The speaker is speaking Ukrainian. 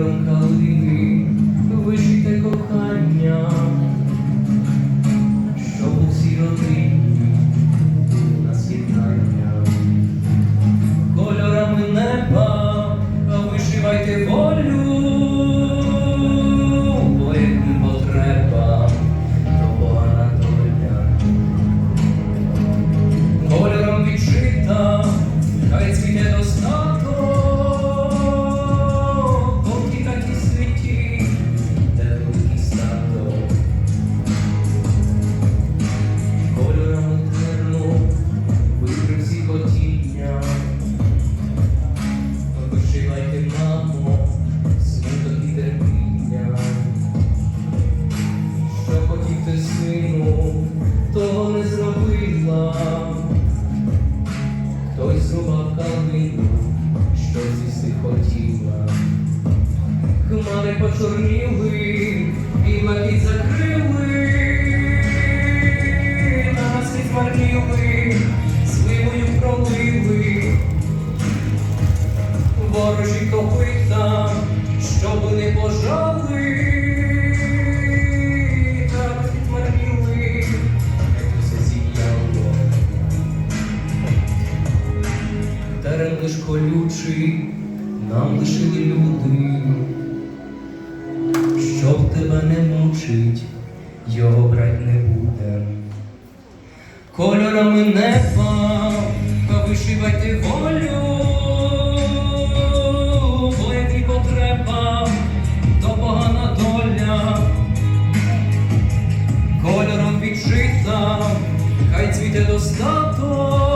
更靠近你。Хмари почорніли, і блакить закрили, на нас відмарніли, сливою пролили. Ворожі копита, щоб не пожали. Терен лиш колючий, нам лишили люди, тебе не мучить, його брать не буде. Кольорами неба вишивайте волю, бо як і потреба, то погана доля. Кольором віджита, хай цвіте достаток,